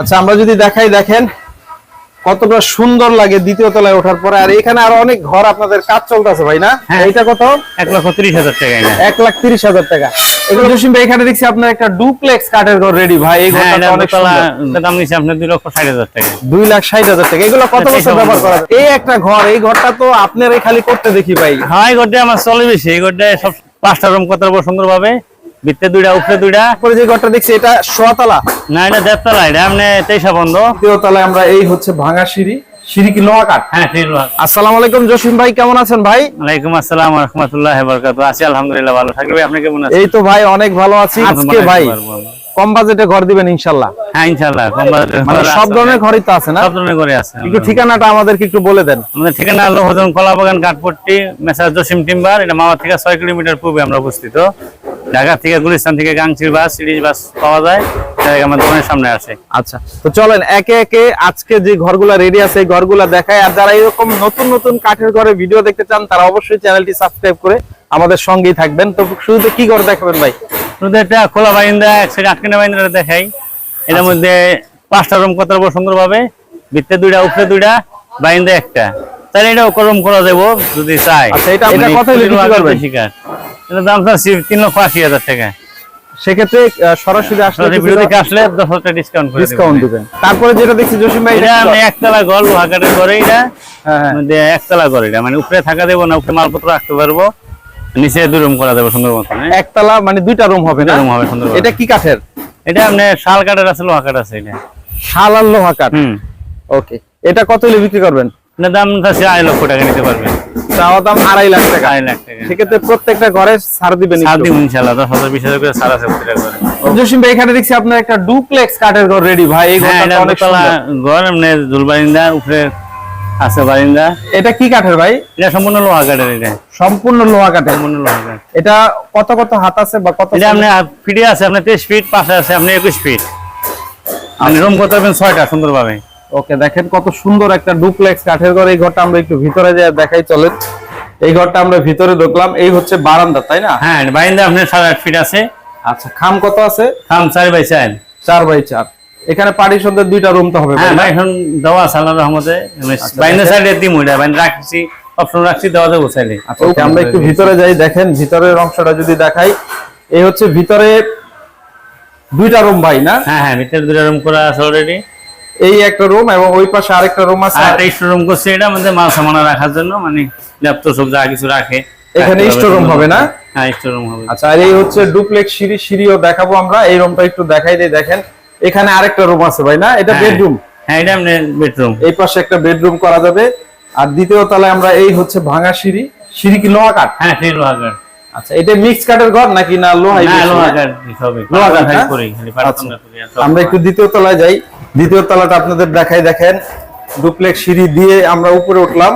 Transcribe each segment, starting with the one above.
আচ্ছা আমরা যদি দেখাই দেখেন কতটা সুন্দর লাগে দ্বিতীয় তলায় ওঠার পরে। আর এখানে আরও অনেক ঘর আপনাদের কাজ চলতেছে ভাই না? হ্যাঁ। এইটা কত? এক লক্ষ তিরিশ হাজার টাকা এটা। এক লাখ তিরিশ হাজার টাকা। এগুলো জসিম ভাই এখানে দেখছি আপনার একটা ডুপ্লেক্স কাঠের ঘর রেডি ভাই। এই হ্যাঁ ঘরটা অনেক। এটা দাম নিচ্ছে আপনার দুই লক্ষ ষাট হাজার টাকা। দুই লাখ ষাট হাজার টাকা। এগুলো কত এটা বছর ব্যবহার করা এই একটা ঘর এই ঘরটা তো আপনার খালি করতে দেখি ভাই। হ্যাঁ এই ঘরটা আমার চলে বেশি। এই ঘরটা সব পাঁচটা রুম কত সুন্দর ভাবে ভিতরে দুইটা উপরে দুইটা। উপরে যে ঘরটা দেখছি এটা সোয়াতলা। না এটা দেড়তলা এটা আপনি তেইশা বন্ধ। তলায় আমরা এই হচ্ছে ভাঙা সিঁড়ি সিঁড়ি কি লোহা কাঠ হ্যাঁ। আসসালামু আলাইকুম জসিম ভাই কেমন আছেন ভাই? ওয়ালাইকুম আসসালাম রহমতুল্লাহ আছি আলহামদুলিল্লাহ ভালো। থাকবে আপনি কেমন আছেন? এই তো ভাই অনেক ভালো আছি। আজকে ভাই কম বাজেটে ঘর দিবেন ইনশাল্লাহ। হ্যাঁ ইনশাআল্লাহ কম বাজেটের মানে সব ধরনের ঘরই তো আছে না? সব ধরনের করে আছে একটু ঠিকানাটা আমাদেরকে একটু বলে দেন। আমাদের ঠিকানা হলো হজম কলাবাগান কাঠপট্টি মেসার জসিম টিম্বার। এটা মামা থেকে ছয় কিলোমিটার পূর্বে আমরা অবস্থিত ঢাকা থেকে গুলিস্তান থেকে গাংচির বাস সিরিজ বাস পাওয়া যায়। আমার দোকানের সামনে আসে আচ্ছা তো চলেন একে একে আজকে যে ঘরগুলা রেডি আছে এই ঘরগুলা দেখায় আর যারা এরকম নতুন নতুন কাঠের ঘরে ভিডিও দেখতে চান তারা অবশ্যই চ্যানেলটি সাবস্ক্রাইব করে আমাদের সঙ্গেই থাকবেন। তো শুরুতে কি ঘর দেখাবেন ভাই? শুধু একটা খোলা বাইন্দা এক সাইড আটকানা বাইন্দা দেখাই। এটার মধ্যে পাঁচটা রুম কত সুন্দর ভাবে? ভিতরে দুইটা উপরে দুইটা বাইন্দা একটা। তাহলে এটাও করম করা যাব যদি চাই। আচ্ছা, এটা- এটা কত কাঠ। এটার দাম চাচ্ছি তিন লক্ষ আশি হাজার টাকা। সেক্ষেত্রে সরাসরি আসলে আসলে দশ হাজার ডিসকাউন্ট করে ডিসকাউন্ট দিবেন। তারপরে যেটা দেখছি জসিম ভাই এটা এটা আমি একতলা ঘর লোহা কাঠের ঘরে এটা। একতলা ঘর এটা। মানে উপরে থাকা দেবো না উপরে মালপত্র রাখতে পারব। নিচে দুই রুম করা যাবে সুন্দর মতন হ্যাঁ? একতলা মানে দুইটা রুম হবে না? দুইটা হবে সুন্দর এটা কি কাঠের? এটা আপনি শাল কাঠের আছে লোহা কাঠ আছে এটা। শাল আর লোহা কাঠ? ওকে। এটা কত হলে বিক্রি করবেন? এটার দাম আছে আড়াই লক্ষ টাকা নিতে পারবেন। চাওয়া দাম আড়াই লাখ টাকা। আড়াই লাখ টাকা। সেক্ষেত্রে প্রত্যেকটা ঘরে ছাড় দিবেন দশ হাজার বিশ হাজার করে সারা আছে জসিম ভাই এখানে দেখছি আপনার একটা ডুপ্লেক্স কাঠের ঘর রেডি ভাই এই হ্যাঁ ঘরটা অনেক ঘর এমনি উপরে আছে বারিন্দা। এটা কি কাঠের ভাই? এটা সম্পূর্ণ লোহা কাঠের এটা। সম্পূর্ণ লোহা কাঠের? সম্পূর্ণ লোহা কাঠ। এটা কত কত হাত আছে বা কত এটা আপনি ফিটে আছে আপনার তেইশ ফিট পাশে আছে আপনি একুশ ফিট। আপনি রুম করতে পারবেন ছয়টা সুন্দরভাবে। ওকে দেখেন কত সুন্দর একটা ডুপ্লেক্স কাঠের ঘর। এই ঘরটা আমরা একটু ভিতরে যাই দেখাই চলেন। এই ঘরটা আমরা ভিতরে ঢুকলাম। এই হচ্ছে বারান্দা তাই না? হ্যাঁ বারিন্দা আপনার সাড়ে আট ফিট আছে। আচ্ছা খাম কত আছে? থাম চার বাই চার। চার বাই চার। এখানে পার্টিশনদের দুইটা রুম তো হবে হ্যাঁ এখন দেওয়া আছে আল্লাহ রহমতে। বাইন্দা সাইডে দিম ওইটা বাইন্দা রাখছি অপশন রাখছি দেওয়া যাব চাইলে আচ্ছা আমরা একটু ভিতরে যাই দেখেন ভিতরের অংশটা যদি দেখাই এই হচ্ছে ভিতরে দুইটা রুম ভাই না? হ্যাঁ হ্যাঁ ভিতরে দুটো রুম করা আছে অলরেডি এই একটা রুম এবং ওই পাশে আরেকটা রুম আছে। আর স্টোর রুম করছে এটা আমাদের মাল সামানা রাখার জন্য মানে ল্যাপটপ সব যা কিছু রাখে এখানে স্টোর রুম হবে না? হ্যাঁ স্টোর রুম হবে। আচ্ছা আর এই হচ্ছে ডুপ্লেক্স সিঁড়ি সিঁড়িও দেখাবো আমরা এই রুমটা একটু দেখাই দিই দেখেন। এখানে আরেকটা রুম আছে ভাই না? এটা হ্যাঁ। বেডরুম হ্যাঁ এটা আপনার বেডরুম এই পাশে একটা বেডরুম করা যাবে। আর দ্বিতীয় তলায় আমরা এই হচ্ছে ভাঙা সিঁড়ি। সিঁড়ি কি লোহা কাঠ? হ্যাঁ সেই লোহা কাঠ। আচ্ছা এটা মিক্স কাঠের ঘর নাকি না লোহা হ্যাঁ লোহা কাঠ সবই লোহা কাঠ, হ্যাঁ? আচ্ছা। আমরা একটু দ্বিতীয় তলায় যাই। দ্বিতীয় তলাটা আপনাদের দেখাই দেখেন। ডুপ্লেক্স সিঁড়ি দিয়ে আমরা উপরে উঠলাম।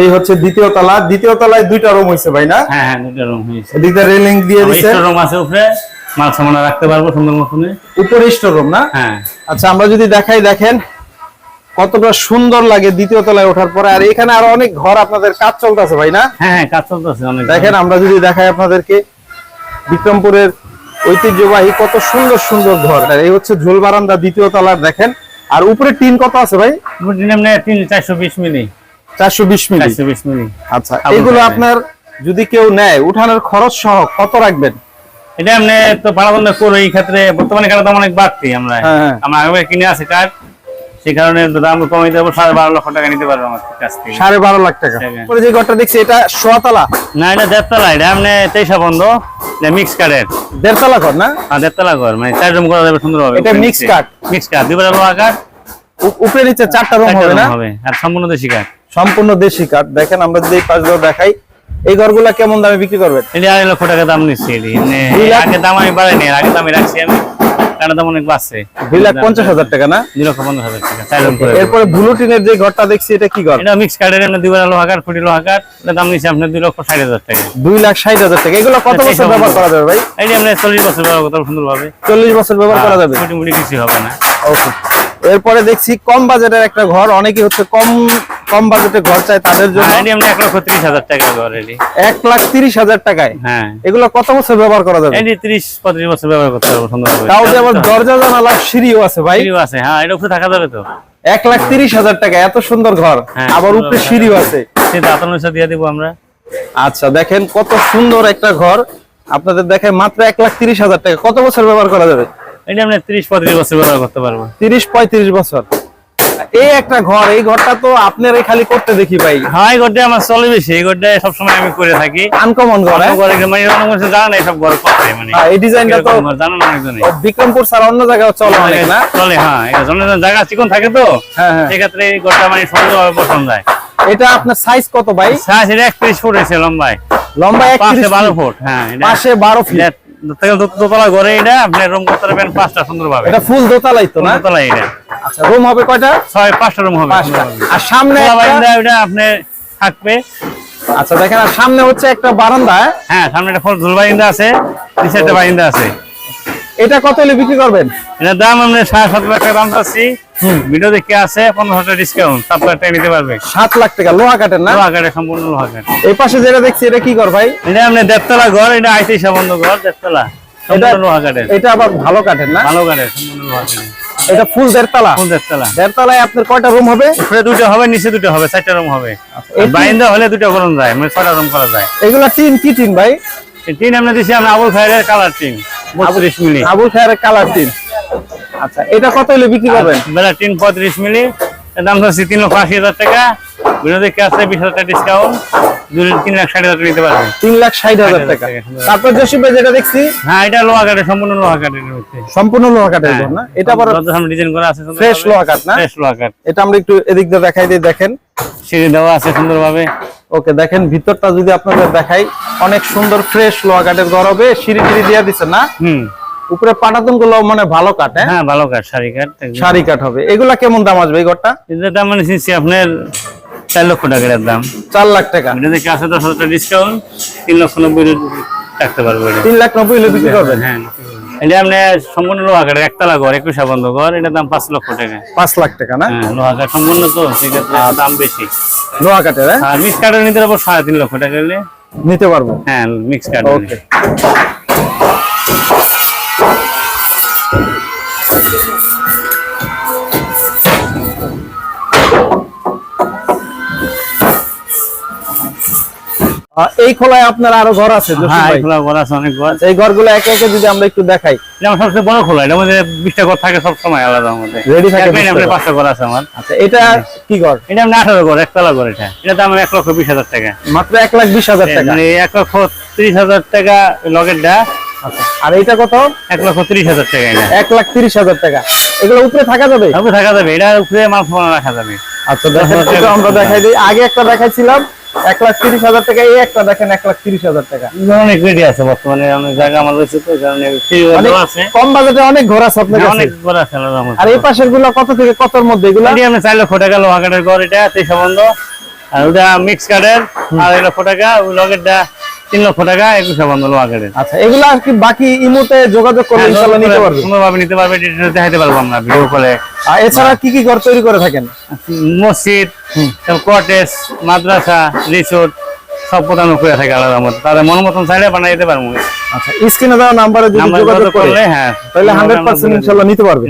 এই হচ্ছে দ্বিতীয় তলা। দ্বিতীয় তলায় দুইটা রুম হয়েছে ভাই না? হ্যাঁ হ্যাঁ দুটো রুম হয়েছে এদিকটা রেলিং দিয়ে দিছে। স্টোর রুম আছে উপরে। মাল সামানা রাখতে পারব সুন্দর মতনে। উপরে স্টোর রুম না? হ্যাঁ। আচ্ছা আমরা যদি দেখাই দেখেন কতটা সুন্দর লাগে দ্বিতীয় তলায় ওঠার পরে। আর এখানে আরও অনেক ঘর আপনাদের কাজ চলতেছে ভাই না? হ্যাঁ হ্যাঁ কাজ চলতেছে অনেক দেখেন আমরা যদি দেখাই আপনাদেরকে বিক্রমপুরের ঐতিহ্যবাহী কত সুন্দর সুন্দর ঘর। আর এই হচ্ছে ঝোল বারান্দা দ্বিতীয় তলার দেখেন। আর উপরে টিন কত আছে ভাই? এমনি তিন চারশো বিশ মিলি। চারশো বিশ মিনিট চারশো বিশ মিলি। আচ্ছা এগুলো আপনার যদি কেউ নেয় উঠানোর খরচ সহ কত রাখবেন? এটা এমনি তো ভাড়া করে এই ক্ষেত্রে বর্তমানে কারও দাম অনেক বাড়তি আমরা। হ্যাঁ, হ্যাঁ। আমরা আগে কিনে আছে সেই কারণে দাম কমে দেবো সাড়ে বারো লক্ষ টাকা নিতে পারব আমার কাছ থেকে। সাড়ে বারো লাখ টাকা। টাকা। পরে যে ঘরটা দেখছি এটা সোয়াতলা। না এটা দেড়তলা এটা এমনি তেইশা বন্ধ এটা মিক্স কাঠের দেড়তলা ঘর না? আর দেড়তলা ঘর মানে চার রুম করা যাবে সুন্দর হবে এটা mixed কাঠ? মিক্স কাঠ দুবার লোহা কাঠ উপরে নিচে চারটা রুম হবে না? হবে আর সম্পূর্ণ দেশি কাঠ সম্পূর্ণ দেশি কাঠ। দেখেন আমরা যদি এই পাশগুলো দেখাই এই ঘরগুলা কেমন দামে বিক্রি করবেন? এটা আড়াই লক্ষ টাকা দাম নিচ্ছি লাখ? আগে দাম আমি বাড়াইনি আগে দামে রাখছি আমি। ঘর? এরপরে দেখছি কম বাজেটের একটা ঘর অনেকে হচ্ছে কম কম বাজেটে ঘর চায় তাদের জন্য। আমরা এক লক্ষ ত্রিশ হাজার টাকা এটি এক লাখ তিরিশ হাজার টাকায়? হ্যাঁ। এগুলো কত বছর ব্যবহার করা যাবে? ত্রিশ পঁয়ত্রিশ বছর ব্যবহার করতে পারব সুন্দরভাবে তাও যে আবার দরজা জানালা সিঁড়িও আছে ভাই। সিঁড়িও আছে হ্যাঁ এটা উপরে থাকা যাবে তো। এক লাখ তিরিশ হাজার টাকা এত সুন্দর ঘর। হ্যাঁ, আবার সুন্দর উপরে সিঁড়িও আছে। সেটা আতান্ন দিয়ে দিব আমরা। আচ্ছা দেখেন কত সুন্দর একটা ঘর। আপনাদের দেখে মাত্র এক লাখ তিরিশ হাজার টাকা। কত বছর ব্যবহার করা যাবে? এটা আমরা ত্রিশ পঁয়ত্রিশ বছর ব্যবহার করতে পারব। তিরিশ পঁয়ত্রিশ বছর। এই একটা ঘর এই ঘরটা তো আপনারাই খালি করতে দেখি ভাই। হ্যাঁ এই ঘরটা আমার চলে বেশি এই ঘরটা সবসময় আমি করে থাকি। আনকমন ঘর হ্যাঁ? ঘরে মানে কিছু জানা নাই সব ঘর মানে হ্যাঁ, এই ডিজাইনটা তো জানা না অনেকজনই বিক্রমপুর ছাড়া অন্য জায়গায় চলে অনেক না? চলে হ্যাঁ জায়গা চিকন থাকে তো। হ্যাঁ, হ্যাঁ। সেক্ষেত্রে এই ঘরটা মানে সুন্দরভাবে পছন্দ যায় এটা আপনার সাইজ কত ভাই? সাইজ এটা একত্রিশ ফুট হয়েছে লম্বায়। লম্বা পাশে একত্রিশ বারো ফুট হ্যাঁ পাশে ফিট দোতলা- ঘরে এটা আপনি রুম করতে পারবেন পাঁচটা সুন্দরভাবে। এটা ফুল দোতলাই তো না? দোতলা এটা। আচ্ছা রুম হবে কয়টা? ছয় পাঁচটা রুম হবে। আর সামনে ওটা আপনি থাকবে। আচ্ছা দেখেন আর সামনে হচ্ছে একটা বারান্দা হ্যাঁ? হ্যাঁ সামনে একটা ফুল বারিন্দা আছে নিচে একটা বারিন্দা আছে। এটা কত হলে বিক্রি করবেন? এটার দাম আমরা সাড়ে সাত লাখ টাকা দাম ভিডিও দেখে আছে পনেরো হাজার ডিসকাউন্ট সাত লাখ টাকা নিতে পারবে। সাত লাখ টাকা লোহা কাটেন না? লোহা কাঠে সম্পূর্ণ লোহা কাঠ। এই পাশে যেটা দেখছি এটা কি কর ভাই? এটা আপনি দেড়তলা ঘর এটা আইসি সম্বন্ধ ঘর দেড়তলা সম্পূর্ণ লোহা কাঠের। এটা আবার ভালো কাটেন না? ভালো কাঠের সম্পূর্ণ লোহা এটা ফুল দেড়তলা কোন দেড়তলা দেড়তলায় আপনার কয়টা রুম হবে? উপরে দুটো হবে নিচে দুটো হবে চারটা রুম হবে। বাইন্দা হলে দুটো করুন যায় মানে ছটা রুম করা যায়। এগুলা টিন কি টিন ভাই? টিন আমরা দিচ্ছি আমরা আবুল খায়ের কালার টিন বত্রিশ মিলি। Abul Khayer colour tin. আচ্ছা এটা কত হলে বিক্রি করবেন? বেলা টিন পঁয়ত্রিশ মিলি দাম হচ্ছে তিন লক্ষ আশি হাজার টাকা। দেখে আসলে বিশ হাজার টাকা ডিসকাউন্ট তিন লাখ ষাট হাজার নিতে পারবে। তিন লাখ ষাট হাজার টাকা। টাকা, তারপর জসিম ভাই যেটা দেখছি? হ্যাঁ এটা লোহা কাঠের সম্পূর্ণ লোহা কাঠের মধ্যে। সম্পূর্ণ লোহা কাঠের না? এটা আবার সামনে ডিজাইন করা আছে Fresh লোহা কাঠ না? ফ্রেশ লোহা কাঠ। এটা আমরা একটু এদিক দিয়ে দেখাই দিই দেখেন। সিঁড়ি দেওয়া আছে সুন্দরভাবে। ওকে দেখেন ভিতরটা যদি আপনাদের দেখাই অনেক সুন্দর ফ্রেশ লোহা কাঠের ঘর হবে সিঁড়ি টিড়ি দিয়ে দিচ্ছে না? হুম। উপরে পাটাতনগুলো মানে ভালো কাঠ হ্যাঁ? হ্যাঁ ভালো কাঠ শাড়ি কাঠ সারি কাঠ হবে। এগুলা কেমন দাম আসবে এই ঘরটা? এটার দাম মানে আপনার চার লক্ষ টাকার এর দাম। চার লাখ টাকা। এটা দেখে আছে দশ হাজার ডিসকাউন্ট তিন লক্ষ নব্বই রাখতে পারব এটা। তিন লাখ নব্বই হলে বিক্রি করবেন? হ্যাঁ এটা আপনি সম্পূর্ণ লোহা কাঠের একতলা ঘর একুশা বন্ধ ঘর এটার দাম পাঁচ লক্ষ টাকা। পাঁচ লাখ টাকা না? হ্যাঁ লোহা কাঠ সম্পূর্ণ তো সেক্ষেত্রে দাম বেশি। লোহা কাঠের হ্যাঁ? আর মিক্স কাঠের নিতে পারব সাড়ে তিন লক্ষ টাকা নিতে পারব। হ্যাঁ মিক্স কাঠ ওকে এই খোলায় আপনার আরও ঘর আছে হ্যাঁ ঘর আছে অনেক ঘর এই ঘরগুলো একে একে যদি আমরা একটু দেখাই। আমার সবচেয়ে বড় খোলা এটার মধ্যে বিশটা ঘর থাকে সবসময় আলাদা আমাদের। Ready থাকে দেখবেন 20টা আপনার ঘর। পাঁচটা ঘর আছে আমার। আচ্ছা এটা কি ঘর? এটা আঠারো ঘর একতলা ঘর এটা। এটা দাম এক লক্ষ বিশ হাজার টাকা। মাত্র এক লাখ বিশ হাজার টাকা। মানে এক লক্ষ ত্রিশ হাজার টাকা লগেরটা আচ্ছা আর এইটা কত? এক লক্ষ ত্রিশ হাজার টাকা এটা। এক লাখ তিরিশ হাজার টাকা। এগুলো উপরে থাকা যাবে? তারপরে থাকা যাবে এটার উপরে মাল ফোন রাখা যাবে। আচ্ছা আমরা দেখাই দিই। আগে একটা দেখাইছিলাম এক লাখ তিরিশ হাজার টাকা। এই একটা দেখেন এক লাখ তিরিশ হাজার টাকা। অনেক রেডি আছে বর্তমানে অনেক জায়গা আমার রয়েছে তো আছে। কম বাজেটে অনেক আছে আপনার হ্যাঁ, অনেক আছে আর এই পাশেরগুলো কত থেকে কতর মধ্যে এগুলো? চার লক্ষ টাকা ঘর এটা তেইশ বন্ধ। আর ওটা মিক্স কাঠের আড়াই লক্ষ টাকা ওই লগেরটা তিন লক্ষ টাকা একুশ বন্ধ আচ্ছা এগুলো আর কি বাকি ইমুতে যোগাযোগ করলে হ্যাঁ, ইনশাআল্লাহ নিতে পারবে? সুন্দরভাবে নিতে পারবে দেখাতে পারব আমরা ভিডিও কলে আর এছাড়া কি কি ঘর তৈরি করে থাকেন? মসজিদ কটেজ মাদ্রাসা রিসোর্ট সব প্রধান করে থাকে আলাদা মতো তাদের মন মতন চাইলে বানাই দিতে পারব। আচ্ছা স্ক্রিনে দেওয়া নাম্বারে যোগাযোগ করলে হ্যাঁ। তাহলে হান্ড্রেড পার্সেন্ট ইনশাল্লাহ নিতে পারবে।